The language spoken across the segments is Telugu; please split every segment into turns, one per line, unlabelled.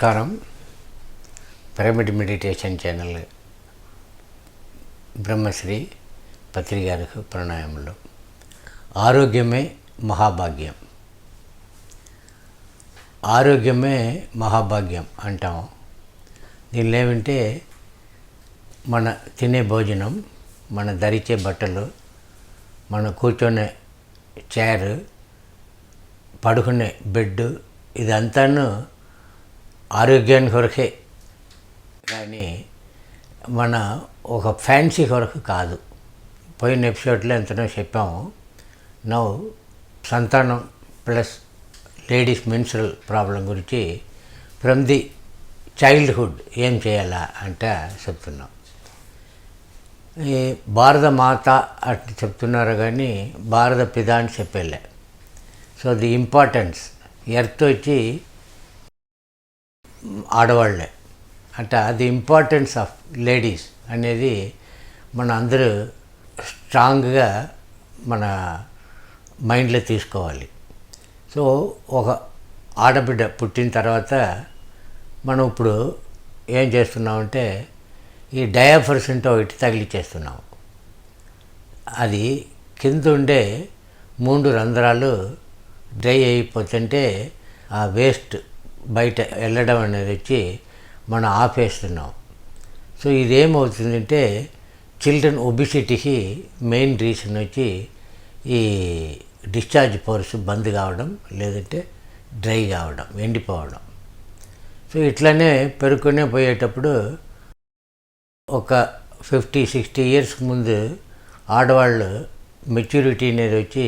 నమస్కారం. Pyramid meditation channel Brahmashri Patri గారికి ప్రణాయములు. ఆరోగ్యమే మహాభాగ్యం. ఆరోగ్యమే మహాభాగ్యం అంటాం. దీనిలో ఏమంటే మన తినే భోజనం మన ధరించే బట్టలు మన కూర్చొనే చైర్ పడుకునే బెడ్ ఇదంతాను ఆరోగ్యాన్ని కొరకే. కానీ మన ఒక ఫ్యాన్సీ కొరకు కాదు. పోయిన ఎపిసోడ్లో ఎంతనో చెప్పాము. నౌ సంతానం ప్లస్ లేడీస్ మెన్సరల్ ప్రాబ్లం గురించి ఫ్రమ్ ది చైల్డ్హుడ్ ఏం చేయాలా అంటే చెప్తున్నాం. ఈ భారత మాత అట్లా చెప్తున్నారు కానీ భారత పిత అని చెప్పేలే. So the importance. ఎర్త్ వచ్చి ఆడవాళ్ళే. అంటే అది ఇంపార్టెన్స్ ఆఫ్ లేడీస్ అనేది మన అందరూ స్ట్రాంగ్గా మన మైండ్లో తీసుకోవాలి. సో ఒక ఆడబిడ్డ పుట్టిన తర్వాత మనం ఇప్పుడు ఏం చేస్తున్నామంటే ఈ డయాఫర్సంతో ఒకటి తగిలిచ్చేస్తున్నాం అది కింద ఉండే మూడు రంధ్రాలు డ్రై అయిపోతుంటే ఆ వేస్ట్ బయట వెళ్ళడం అనేది వచ్చి మనం ఆపేస్తున్నాం. సో ఇదేమవుతుందంటే చిల్డ్రన్ ఒబిసిటీకి మెయిన్ రీజన్ వచ్చి ఈ డిశ్చార్జ్ పోర్స్ బంద్ కావడం లేదంటే డ్రై కావడం ఎండిపోవడం. సో ఇట్లానే పెరుగుకునే పోయేటప్పుడు ఒక ఫిఫ్టీ సిక్స్టీ ఇయర్స్ ముందు ఆడవాళ్ళు మెచ్యూరిటీ అనేది వచ్చి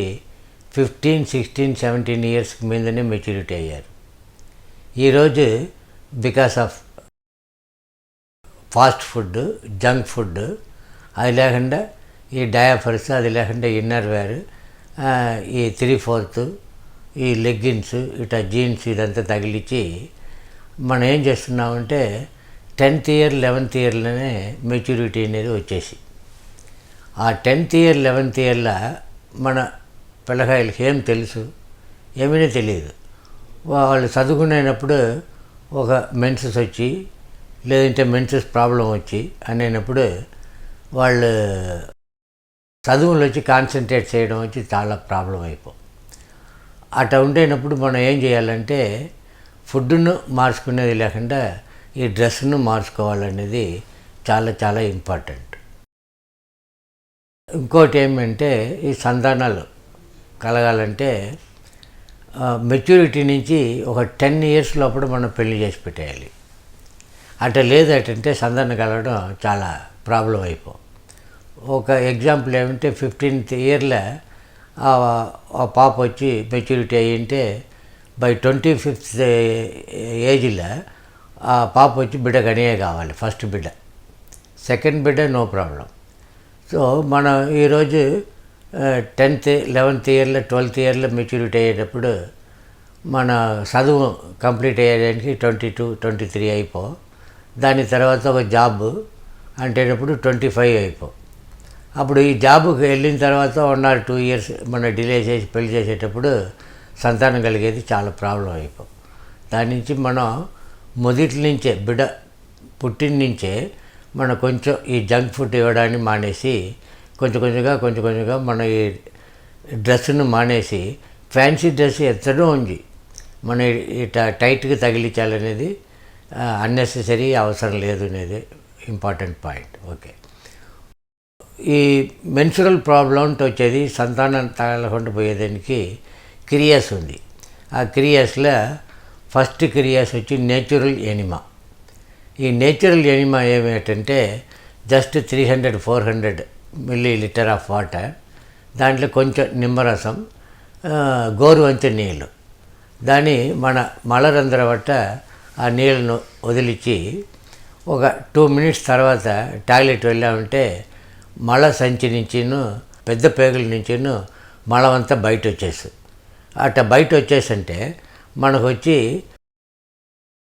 ఫిఫ్టీన్ సిక్స్టీన్ సెవెంటీన్ ఇయర్స్ మీదనే మెచ్యూరిటీ అయ్యారు. ఈరోజు because of fast food junk food అది లేకుండా ఈ డయాఫర్స్ అది లేకుండా ఇన్నర్ వేర్ ఈ త్రీ ఫోర్త్ ఈ లెగ్గిన్స్ ఇట జీన్స్ ఇదంతా తగిలించి మనం ఏం చేస్తున్నామంటే టెన్త్ ఇయర్ లెవెన్త్ ఇయర్లోనే మెచ్యూరిటీ అనేది వచ్చేసి. ఆ టెన్త్ ఇయర్ లెవెన్త్ ఇయర్లో మన పిల్లకాయలకి ఏం తెలుసు? ఏమీ తెలియదు. వాళ్ళు చదువుకునేటప్పుడు ఒక మెన్సెస్ వచ్చి లేదంటే మెన్సెస్ ప్రాబ్లం వచ్చి అనేటప్పుడు వాళ్ళు చదువులు వచ్చి కాన్సన్ట్రేట్ చేయడం వచ్చి చాలా ప్రాబ్లం అయిపో. అట్లా ఉండేటప్పుడు మనం ఏం చేయాలంటే ఫుడ్ను మార్చుకునేది లేకుండా ఈ డ్రెస్ను మార్చుకోవాలనేది చాలా చాలా ఇంపార్టెంట్. ఇంకోటి ఏమంటే ఈ సంతానాలు కలగాలంటే మెచ్యూరిటీ నుంచి ఒక టెన్ ఇయర్స్ లోపల మనం పెళ్ళి చేసి పెట్టేయాలి. అంటే లేదంటే సందర్న కలగడం చాలా ప్రాబ్లం అయిపో. ఒక ఎగ్జాంపుల్ ఏమంటే ఫిఫ్టీన్త్ ఇయర్లో ఆ పాప వచ్చి మెచ్యూరిటీ అయ్యింటే బై ట్వంటీ ఫిఫ్త్ ఏజ్లో ఆ పాప వచ్చి బిడ్డ గనియే కావాలి ఫస్ట్ బిడ్డ. సెకండ్ బిడ్డ నో ప్రాబ్లం సో మనం ఈరోజు టెన్త్ లెవెన్త్ ఇయర్లో ట్వెల్త్ ఇయర్లో మెచ్యూరిటీ అయ్యేటప్పుడు మన చదువు కంప్లీట్ అయ్యేదానికి ట్వంటీ టూ ట్వంటీ త్రీ అయిపో. దాని తర్వాత ఒక జాబ్ అంటేటప్పుడు ట్వంటీ ఫైవ్ అయిపో. అప్పుడు ఈ జాబ్కి వెళ్ళిన తర్వాత వన్ ఆర్ టూ ఇయర్స్ మన డిలే చేసి పెళ్ళి చేసేటప్పుడు సంతానం కలిగేది చాలా ప్రాబ్లం అయిపో. దాని నుంచి మనం మొదటి నుంచే బిడ పుట్టిన నుంచే మనం కొంచెం ఈ జంక్ ఫుడ్ ఇవ్వడాన్ని మానేసి కొంచెం కొంచెంగా కొంచెం కొంచెంగా మన ఈ డ్రెస్సును మానేసి ఫ్యాన్సీ డ్రెస్ ఎత్తడం ఉంది. మన ఇట్లా టైట్గా తగిలించాలనేది అన్నెసెసరీ అవసరం లేదు అనేది ఇంపార్టెంట్ పాయింట్. ఓకే. ఈ మెన్సురల్ ప్రాబ్లం వచ్చేది సంతానం తగలకుండా పోయేదానికి క్రియాస్ ఉంది. ఆ క్రియాస్లో ఫస్ట్ క్రియాస్ వచ్చి నేచురల్ ఎనిమా. ఈ నేచురల్ ఎనిమా ఏమిటంటే just three hundred four hundred millilitre of water దాంట్లో కొంచెం నిమ్మరసం గోరువంతి నీళ్ళు. దాన్ని మన మలరంధ్ర బట్ట ఆ నీళ్ళను వదిలించి ఒక టూ మినిట్స్ తర్వాత టాయిలెట్ వెళ్ళామంటే మల సంచి నుంచిను పెద్ద పేగుల నుంచిను మలమంతా బయట వచ్చేసి అట్ట బయట వచ్చేసంటే మనకు వచ్చి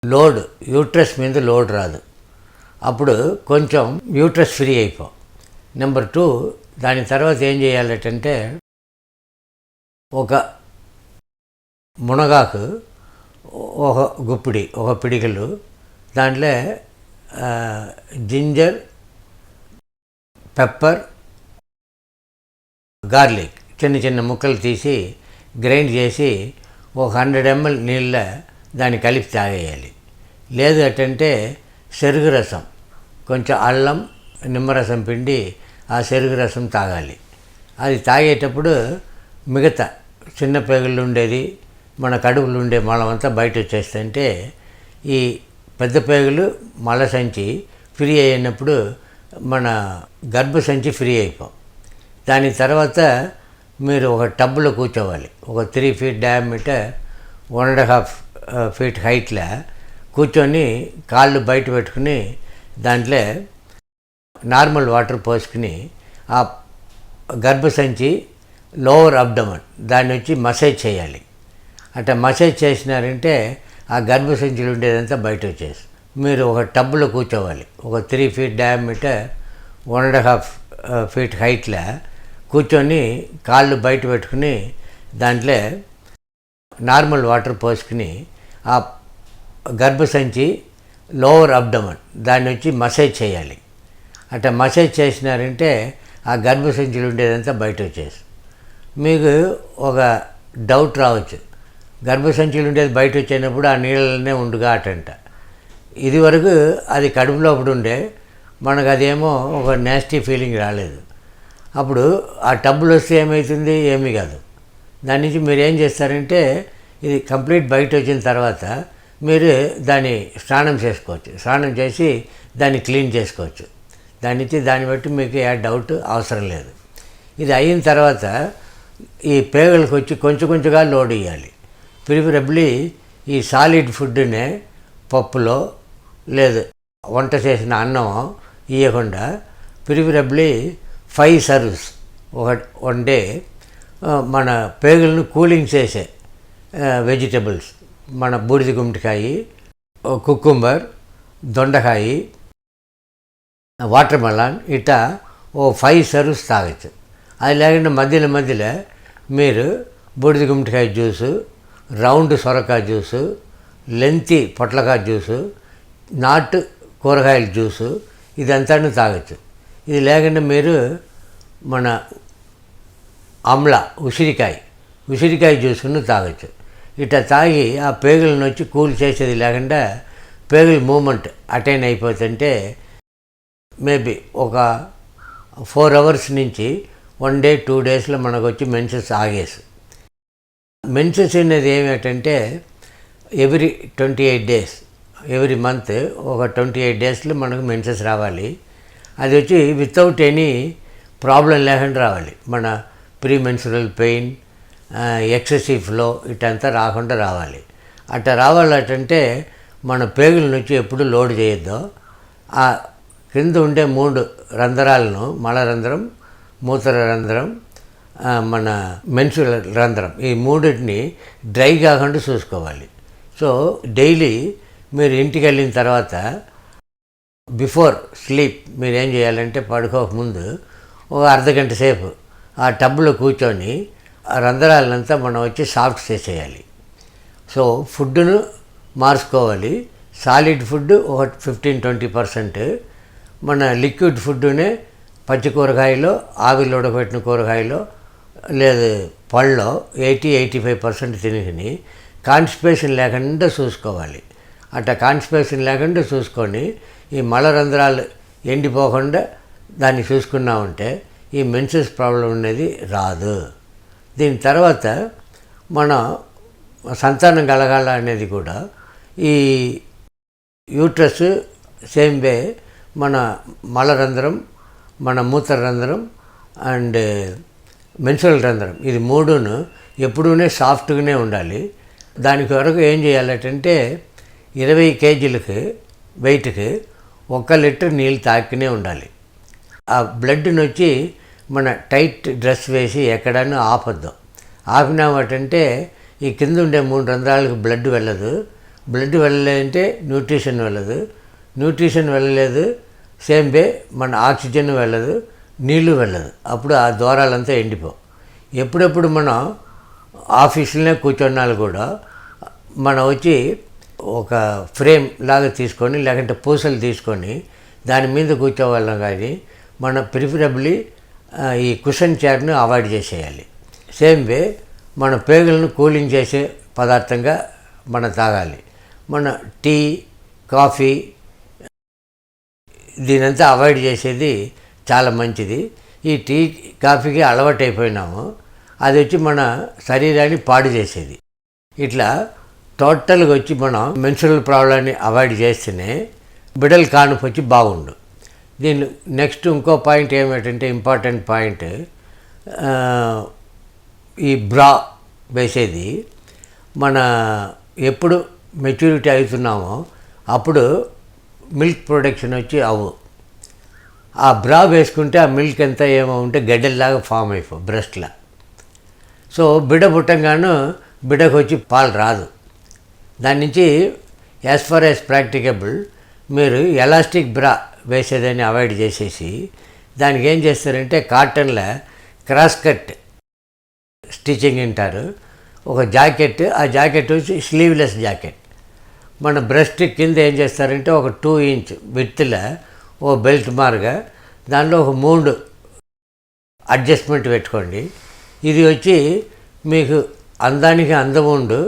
లోడ్ యూట్రస్ మీద లోడ్ రాదు. అప్పుడు కొంచెం యూట్రస్ ఫ్రీ అయిపో నెంబర్ టూ దాని తర్వాత ఏం చేయాలంటే ఒక మునగాకు ఒక గుప్పిడి ఒక పిడికలు దాంట్లో జింజర్ పెప్పర్ గార్లిక్ చిన్న చిన్న ముక్కలు తీసి గ్రైండ్ చేసి ఒక హండ్రెడ్ ఎంఎల్ నీళ్ళ దాన్ని కలిపి తాగేయాలి. లేదు అటంటే సెరుగు రసం కొంచెం అల్లం నిమ్మరసం పిండి ఆ చెరుగు రసం తాగాలి. అది తాగేటప్పుడు మిగతా చిన్న పేగులు ఉండేది మన కడుపులు ఉండే మలం అంతా బయట వచ్చేస్తుంటే ఈ పెద్ద పేగులు మల సంచి ఫ్రీ అయినప్పుడు మన గర్భసంచి ఫ్రీ అయిపోం. దాని తర్వాత మీరు ఒక టబ్లో కూర్చోవాలి. ఒక three feet diameter one and half feet హైట్లో కూర్చొని కాళ్ళు బయట పెట్టుకుని దాంట్లో నార్మల్ వాటర్ పోసుకుని ఆ గర్భసంచి లోవర్ అబ్డమన్ దాన్ని వచ్చి మసాజ్ చేయాలి. అట్లా మసాజ్ చేసినారంటే ఆ గర్భసంచిలో ఉండేదంతా బయట వచ్చేసి మీరు ఒక టబ్లో కూర్చోవాలి. ఒక three feet diameter one and half feet హైట్లో కూర్చొని కాళ్ళు బయట పెట్టుకుని దాంట్లో నార్మల్ వాటర్ పోసుకుని ఆ గర్భసంచి లోవర్ అబ్డమన్ దాన్ని వచ్చి మసాజ్ చేయాలి. అట్లా మసాజ్ చేసినారంటే ఆ గర్భసంచులు ఉండేదంతా బయట వచ్చేసి మీకు ఒక డౌట్ రావచ్చు. గర్భసంచులు ఉండేది బయట వచ్చేటప్పుడు ఆ నీళ్ళనే ఉండుగా అటంట ఇది వరకు అది కడుపులో అప్పుడు ఉండే మనకు అదేమో ఒక నేస్టీ ఫీలింగ్ రాలేదు. అప్పుడు ఆ టబ్బులు వస్తే ఏమవుతుంది ఏమీ కాదు. దాని నుంచి మీరు ఏం చేస్తారంటే ఇది కంప్లీట్ బయట వచ్చిన తర్వాత మీరు దాన్ని స్నానం చేసుకోవచ్చు. స్నానం చేసి దాన్ని క్లీన్ చేసుకోవచ్చు. దాన్ని ఇచ్చి దాన్ని బట్టి మీకు ఏ డౌట్ అవసరం లేదు. ఇది అయిన తర్వాత ఈ పేగలకు వచ్చి కొంచెం కొంచెంగా లోడ్ ఇవ్వాలి ప్రిఫరబ్లీ ఈ సాలిడ్ ఫుడ్నే పప్పులో లేదు వంట చేసిన అన్నం ఇవ్వకుండా ప్రిఫరబ్లీ ఫైవ్ సర్వ్స్ ఒక వన్ డే మన పేగులను కూలింగ్ చేసే వెజిటబుల్స్ మన బూడిద గుమ్మడికాయ కుక్కుంబర్ దొండకాయ వాటర్ మెలాన్ ఇట ఓ ఫైవ్ సర్వ్స్ తాగొచ్చు. అది లేకుండా మధ్యలో మధ్యలో మీరు బూడిద గుమ్మడికాయ జ్యూసు రౌండ్ సొరకాయ జ్యూసు లెంతి పొట్లకాయ జ్యూసు నాటు కూరగాయల జ్యూసు ఇదంతా తాగొచ్చు. ఇది లేకుండా మీరు మన అమ్ల ఉసిరికాయ ఉసిరికాయ జ్యూస్ను తాగొచ్చు. ఇట్లా తాగి ఆ పేగులను వచ్చి కూల్ చేసేది లేకుండా పేగుల మూమెంట్ అటైన్ అయిపోతుంటే మేబీ ఒక ఫోర్ అవర్స్ నుంచి వన్ డే టూ డేస్లో మనకు వచ్చి మెన్సెస్ ఆగేసి. మెన్సెస్ అనేది ఏమిటంటే every twenty eight days every month ఒక ట్వంటీ ఎయిట్ డేస్లో మనకు మెన్సెస్ రావాలి. అది వచ్చి వితౌట్ ఎనీ ప్రాబ్లం లేకుండా రావాలి. మన pre menstrual pain excessive flow ఇటంతా రాకుండా రావాలి. అట్లా రావాలంటే మన పేగుల నుంచి ఎప్పుడు లోడ్ చేయొద్దు. కింద క్రింద ఉండే మూడు రంధ్రాలను మలరంధ్రం మూత్ర రంధ్రం మన మెన్సుల రంధ్రం ఈ మూడింటిని డ్రై కాకుండా చూసుకోవాలి. సో డైలీ మీరు ఇంటికి వెళ్ళిన తర్వాత బిఫోర్ స్లీప్ మీరు ఏం చేయాలంటే పడుకోకముందు ఒక అర్ధగంట సేపు ఆ టబ్లో కూర్చొని ఆ రంధ్రాలంతా మనం వచ్చి సాఫ్ట్ చేసేయాలి. సో ఫుడ్ను మార్చుకోవాలి. సాలిడ్ ఫుడ్ ఒక ఫిఫ్టీన్ ట్వంటీ పర్సెంట్ మన లిక్విడ్ ఫుడ్ని పచ్చి కూరగాయలు ఆవిరిలో ఉడకబెట్టిన కూరగాయలు లేదు పళ్ళలో ఎయిటీ ఎయిటీ ఫైవ్ పర్సెంట్ తిని కాన్స్టిపేషన్ లేకుండా చూసుకోవాలి. అట్లా కాన్స్టిపేషన్ లేకుండా చూసుకొని ఈ మలరంధ్రాలు ఎండిపోకుండా దాన్ని చూసుకున్నామంటే ఈ మెన్సెస్ ప్రాబ్లం అనేది రాదు. దీని తర్వాత మనం సంతానం కలగాల అనేది కూడా ఈ యూట్రస్ సేమ్ వే మన మలరంధ్రం మన మూత్ర రంధ్రం అండ్ మెన్సురల్ రంధ్రం. ఇది మూడును ఎప్పుడూనే సాఫ్ట్గానే ఉండాలి. దానికి వరకు ఏం చేయాలంటే ఇరవై కేజీలకి వెయిట్కి ఒక లీటర్ నీళ్ళు తాకినే ఉండాలి. ఆ బ్లడ్ని వచ్చి మన టైట్ డ్రెస్ వేసి ఎక్కడన్నా ఆపొద్దు. ఆపినామటంటే ఈ కింద ఉండే మూడు రంధ్రాలకు బ్లడ్ వెళ్ళదు. బ్లడ్ వెళ్ళలేదంటే న్యూట్రిషన్ వెళ్ళదు. న్యూట్రిషన్ వెళ్ళలేదు సేమ్ వే మన ఆక్సిజన్ వెళ్ళదు నీళ్ళు వెళ్ళదు. అప్పుడు ఆ ద్వారాలంతా ఎండిపో. ఎప్పుడెప్పుడు మనం ఆఫీసులోనే కూర్చున్నాళ్ళు కూడా మనం వచ్చి ఒక ఫ్రేమ్ లాగా తీసుకొని లేకుంటే పూసలు తీసుకొని దాని మీద కూర్చోవాళ్ళం కానీ మన ప్రిఫరబుల్లీ ఈ కుషన్ చైర్ను అవాయిడ్ చేసేయాలి. సేమ్ వే మన పేగులను కూలింగ్ చేసే పదార్థంగా మనం తాగాలి. మన టీ కాఫీ దీనంతా అవాయిడ్ చేసేది చాలా మంచిది. ఈ టీ కాఫీకి అలవాటు అయిపోయినాము అది వచ్చి మన శరీరాన్ని పాడు చేసేది. ఇట్లా టోటల్గా వచ్చి మనం మెన్సురల్ ప్రాబ్లాన్ని అవాయిడ్ చేస్తేనే బిడల్ కానుపు వచ్చి బాగుండు. దీని నెక్స్ట్ ఇంకో పాయింట్ ఏమిటంటే ఇంపార్టెంట్ పాయింట్ ఈ బ్రా వేసేది. మన ఎప్పుడు మెచ్యూరిటీ అవుతున్నామో అప్పుడు మిల్క్ ప్రొడక్షన్ వచ్చి అవ్వు. ఆ బ్రా వేసుకుంటే ఆ మిల్క్ ఎంత ఏమో ఉంటే గడ్డల్లాగా ఫామ్ అయిపో బ్రెస్ట్లా. సో బిడ పుట్టంగాను బిడకు వచ్చి పాలు రాదు. దాని నుంచి యాజ్ ఫార్ యాజ్ ప్రాక్టికబుల్ మీరు ఎలాస్టిక్ బ్రా వేసేదాన్ని అవాయిడ్ చేసేసి దానికి ఏం చేస్తారంటే కాటన్లో క్రాస్ కట్ స్టిచ్చింగ్ అంటారు. ఒక జాకెట్ ఆ జాకెట్ వచ్చి స్లీవ్లెస్ జాకెట్. మన బ్రెస్ట్ కింద ఏం చేస్తారంటే ఒక టూ ఇంచ్ విత్తులో ఓ బెల్ట్ మార్గా దానిలో ఒక మూడు అడ్జస్ట్మెంట్ పెట్టుకోండి. ఇది వచ్చి మీకు అందానికి అందం ఉండు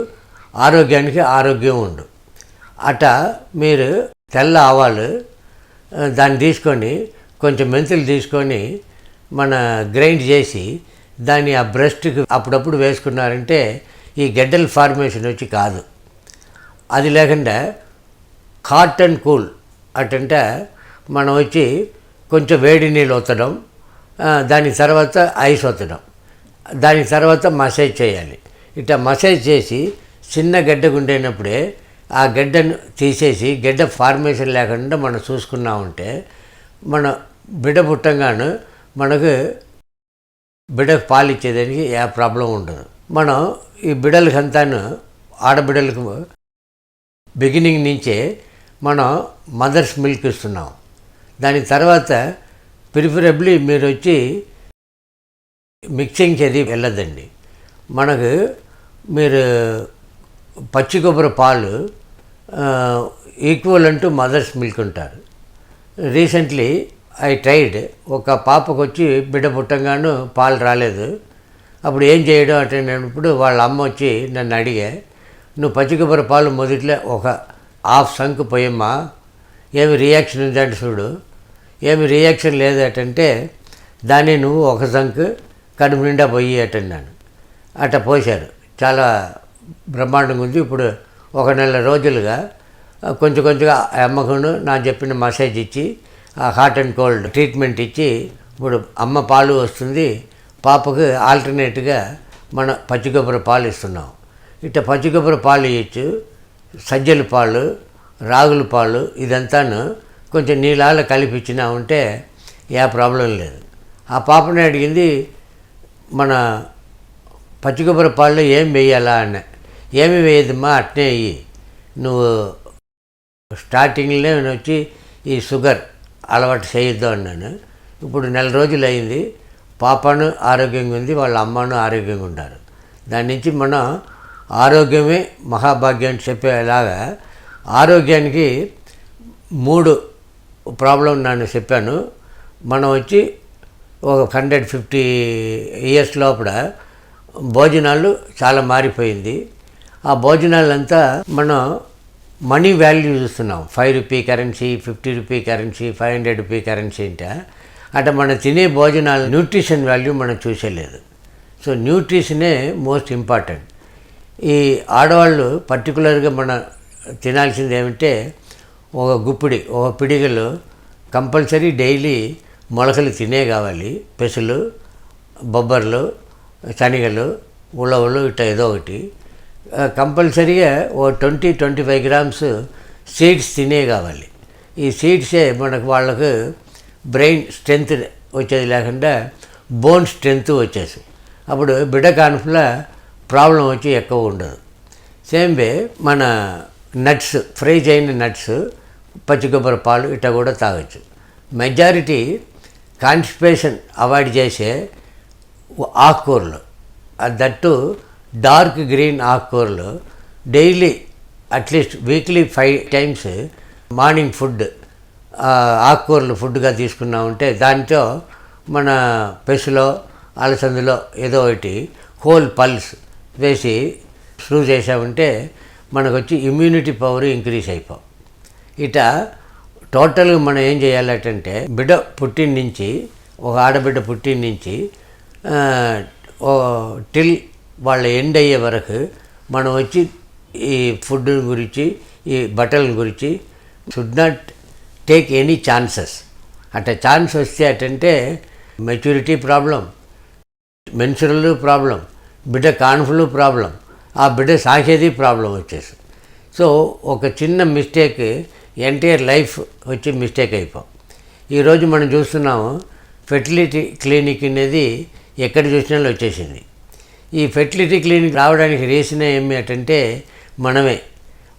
ఆరోగ్యానికి ఆరోగ్యం ఉండు. అట మీరు తెల్ల ఆవాలు దాన్ని తీసుకొని కొంచెం మెంతులు తీసుకొని మన గ్రైండ్ చేసి దాన్ని ఆ బ్రెస్ట్కి అప్పుడప్పుడు వేసుకున్నారంటే ఈ గడ్డల ఫార్మేషన్ వచ్చి కాదు. అది లేకుండా హాట్ అండ్ కూల్ అటంటే మనం వచ్చి కొంచెం వేడి నీళ్ళు ఒత్తడం దాని తర్వాత ఐస్ ఒత్తడం దాని తర్వాత మసాజ్ చేయాలి. ఇట్లా మసాజ్ చేసి చిన్న గడ్డ గుండైనప్పుడే ఆ గడ్డను తీసేసి గడ్డ ఫార్మేషన్ లేకుండా మనం చూసుకున్నా ఉంటే మన బిడ్డ పుట్టంగాను మనకు బిడ్డకు పాలు ఇచ్చేదానికి ఏ ప్రాబ్లం ఉండదు. మనం ఈ బిడ్డలకు అంతాను ఆడబిడ్డలకు బిగినింగ్ నుంచే మనం మదర్స్ మిల్క్ ఇస్తున్నాం. దాని తర్వాత ప్రిఫరబ్లీ మీరు వచ్చి మిక్సింగ్ అది వెళ్ళదండి. మనకు మీరు పచ్చి కొబ్బరి పాలు ఈక్వల్ అంటూ మదర్స్ మిల్క్ ఉంటారు. రీసెంట్లీ ఐ ట్రైడ్ ఒక పాపకు వచ్చి బిడ్డ పుట్టంగాను పాలు రాలేదు. అప్పుడు ఏం చేయడం అంటే నేనప్పుడు వాళ్ళ అమ్మ వచ్చి నన్ను అడిగే నువ్వు పచ్చి కొబ్బరి పాలు మొదట్లో ఒక హాఫ్ సంక్ పోయమ్మా. ఏమి రియాక్షన్ ఉందంటే చూడు. ఏమి రియాక్షన్ లేదటంటే దాన్ని నువ్వు ఒక సంకు కడుపు నిండా పోయి అటన్నాను అట్ట పోశారు. చాలా బ్రహ్మాండంగా ఉంది. ఇప్పుడు ఒక నెల రోజులుగా కొంచెం కొంచెంగా అమ్మకును నా చెప్పిన మసాజ్ ఇచ్చి ఆ హాట్ అండ్ కోల్డ్ ట్రీట్మెంట్ ఇచ్చి ఇప్పుడు అమ్మ పాలు వస్తుంది. పాపకు ఆల్టర్నేట్గా మన పచ్చి కొబ్బరి పాలు ఇస్తున్నాం. ఇట్ట పచ్చి కొబ్బరి పాలు ఇవ్వచ్చు సజ్జల పాలు రాగుల పాలు ఇదంతాను కొంచెం నీళ్ళ కలిపించినా ఉంటే ఏ ప్రాబ్లం లేదు. ఆ పాపని అడిగింది మన పచ్చి కొబ్బరి ఏం వేయాలా? అన్న. ఏమి వేయదమ్మా అట్నే అయ్యి నువ్వు స్టార్టింగ్లో నేను వచ్చి ఈ షుగర్ అలవాటు చేయొద్దు అన్నాను. ఇప్పుడు నెల రోజులు అయింది. పాపను ఆరోగ్యంగా ఉంది వాళ్ళ అమ్మను ఆరోగ్యంగా ఉంటారు దాని నుంచి మనం ఆరోగ్యమే మహాభాగ్యం అని చెప్పేలాగా ఆరోగ్యానికి మూడు ప్రాబ్లం నేను చెప్పాను. మనం వచ్చి ఒక హండ్రెడ్ ఫిఫ్టీ ఇయర్స్ లోపల భోజనాలు చాలా మారిపోయింది. ఆ భోజనాలంతా మనం మనీ వాల్యూ చూస్తున్నాం. Five rupee currency fifty rupee currency five hundred rupee currency అంటే అట్లా మనం తినే భోజనాలు న్యూట్రిషన్ వాల్యూ మనం చూసేలేదు. సో న్యూట్రిషనే మోస్ట్ ఇంపార్టెంట్. ఈ ఆడవాళ్ళు పర్టికులర్గా మన తినాల్సింది ఏమంటే ఒక గుప్పిడి ఒక పిడిగలు కంపల్సరీ డైలీ మొలకలు తినే కావాలి. పెసలు బొబ్బర్లు శనగలు ఉలవలు ఇట్లా ఏదో ఒకటి. కంపల్సరీగా ఓ twenty twenty five grams seeds తినే కావాలి. ఈ సీడ్సే మనకు వాళ్ళకు బ్రెయిన్ స్ట్రెంత్ వచ్చేది లేకుండా బోన్ స్ట్రెంత్ వచ్చేసి. అప్పుడు బిడ్డ కాన్పుల ప్రాబ్లం వచ్చి ఎక్కువ ఉండదు. సేమ్ వే మన నట్స్ ఫ్రై చేయని నట్స్ పచ్చి కొబ్బరి పాలు ఇట్లా కూడా తాగొచ్చు. మెజారిటీ కాన్స్టిపేషన్ అవాయిడ్ చేసే ఆకుకూరలు. దట్టు డార్క్ గ్రీన్ ఆకుకూరలు daily at least weekly five times morning food ఆకుకూరలు ఫుడ్గా తీసుకున్నామంటే దాంతో మన పెసులో అలసందులో ఏదో ఒకటి హోల్ పల్స్ వేసి స్క్రూ చేసామంటే మనకు వచ్చి ఇమ్యూనిటీ పవర్ ఇంక్రీజ్ అయిపో. ఇట టోటల్గా మనం ఏం చేయాలంటే బిడ్డ పుట్టిన నుంచి ఒక ఆడబిడ్డ పుట్టిన నుంచి ఓ టిల్ వాళ్ళ ఎండ్ అయ్యే వరకు మనం వచ్చి ఈ ఫుడ్ గురించి ఈ బట్టల గురించి should not take any chances అట్ట ఛాన్స్ వస్తే అటంటే మెచ్యూరిటీ ప్రాబ్లం మెన్సురల్ ప్రాబ్లం బిడ్డ కాన్ఫ్లూ ప్రాబ్లం ఆ బిడ్డ సాకేది ప్రాబ్లం వచ్చేసి. సో ఒక చిన్న మిస్టేక్ ఎంటైర్ లైఫ్ వచ్చి మిస్టేక్ అయిపోం. ఈరోజు మనం చూస్తున్నాము ఫెర్టిలిటీ క్లినిక్ అనేది ఎక్కడ చూసినా వచ్చేసింది. ఈ ఫెర్టిలిటీ క్లినిక్ రావడానికి రీజన్ ఏమిటంటే మనమే.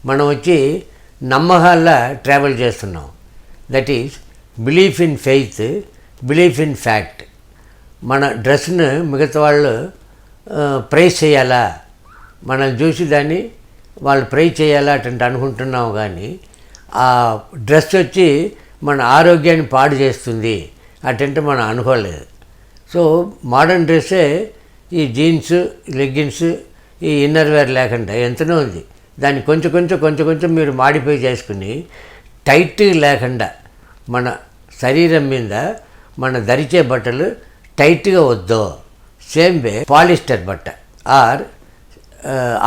మనం వచ్చి నమ్మకాల్లో ట్రావెల్ చేస్తున్నాం. That is belief in faith belief in fact మన డ్రెస్ను మిగతా వాళ్ళు ప్రైజ్ చేయాలా? మనం చూసి దాన్ని వాళ్ళు ప్రైజ్ చేయాలా అటువంటి అనుకుంటున్నాం కానీ ఆ డ్రెస్ వచ్చి మన ఆరోగ్యాన్ని పాడు చేస్తుంది అటంటే మనం అనుకోలేదు. సో మోడర్న్ డ్రెస్సే ఈ జీన్స్ లెగ్గిన్స్ ఈ ఇన్నర్ వేర్ లేకుండా ఎంతనో ఉంది. దాన్ని కొంచెం కొంచెం కొంచెం కొంచెం మీరు మాడిఫై చేసుకుని టైట్ లేకుండా మన శరీరం మీద మన ధరిచే బట్టలు టైట్గా వద్దో. సేమ్ వే పాలిస్టర్ బట్ట. ఆర్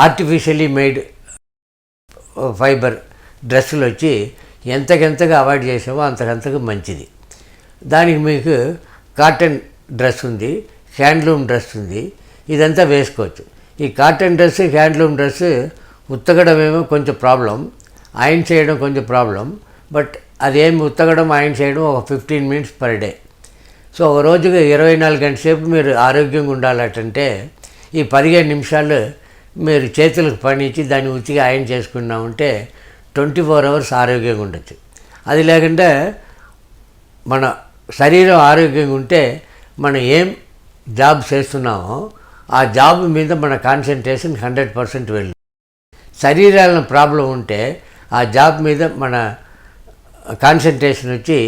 ఆర్టిఫిషియలీ మేడ్ ఫైబర్ డ్రెస్సులు వచ్చి ఎంతకెంతగా అవాయిడ్ చేసామో అంతకంతకు మంచిది. దానికి మీకు కాటన్ డ్రెస్ ఉంది హ్యాండ్లూమ్ డ్రెస్ ఉంది ఇదంతా వేసుకోవచ్చు. ఈ కాటన్ డ్రెస్ హ్యాండ్లూమ్ డ్రెస్ ఉత్తగడమేమో కొంచెం ప్రాబ్లం ఆయన చేయడం కొంచెం ప్రాబ్లం బట్ అదేమి ఉత్తగడం ఆయన చేయడం ఒక fifteen minutes per day. So ఒక రోజుకి ఇరవై నాలుగు గంటల సేపు మీరు ఆరోగ్యంగా ఉండాలంటే ఈ పదిహేను నిమిషాలు మీరు చేతులకు పనిచ్చి దాన్ని ఉతికి ఆయన చేసుకున్నామంటే ట్వంటీ ఫోర్ అవర్స్ ఆరోగ్యంగా ఉండొచ్చు. అది లేకుంటే మన శరీరం ఆరోగ్యంగా ఉంటే మనం ఏం జాబ్ చేస్తున్నామో ఆ జాబ్ మీద మన కాన్సన్ట్రేషన్ హండ్రెడ్ పర్సెంట్ వెళ్ళి శరీరాలను ప్రాబ్లం ఉంటే ఆ జాబ్ మీద మన కాన్సన్ట్రేషన్ వచ్చి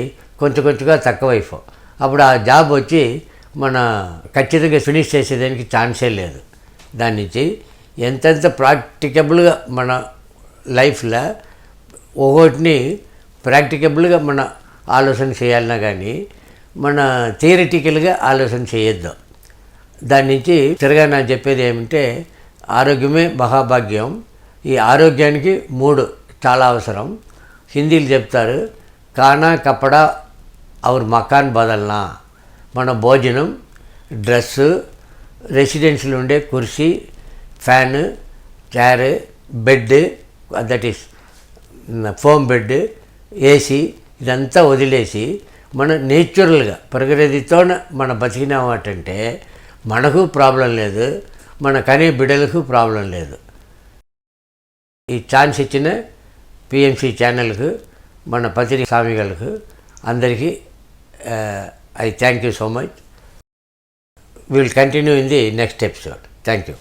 కొంచెం కొంచెంగా తక్కువైపో. అప్పుడు ఆ జాబ్ వచ్చి మన ఖచ్చితంగా ఫినిష్ చేసేదానికి ఛాన్సే లేదు. దాని నుంచి ఎంతెంత ప్రాక్టికబుల్గా మన లైఫ్లో ఒక్కొక్కటిని ప్రాక్టికబుల్గా మన ఆలోచన చేయాలన్నా కానీ మన థియరిటికల్గా ఆలోచన చేయొద్దు. దాని నుంచి తిరగా నాకు చెప్పేది ఏమంటే ఆరోగ్యమే మహాభాగ్యం. ఈ ఆరోగ్యానికి మూడు చాలా అవసరం. హిందీలు చెప్తారు కానా కప్పడా அவர் మకాన్ బదల్నా మన భోజనం డ్రెస్సు రెసిడెన్సీలో ఉండే కుర్సీ fan chair bed that is foam bed AC ఇదంతా వదిలేసి మన నేచురల్గా ప్రకృతితో మన బతికినామాటంటే మనకు ప్రాబ్లం లేదు మన కనే బిడ్డలకు ప్రాబ్లం లేదు ఈ ఛాన్స్ ఇచ్చిన పిఎంసి ఛానల్కు మన పత్రిక స్వామిగలకు అందరికీ uh, I thank you so much. We will continue in the next episode. Thank you.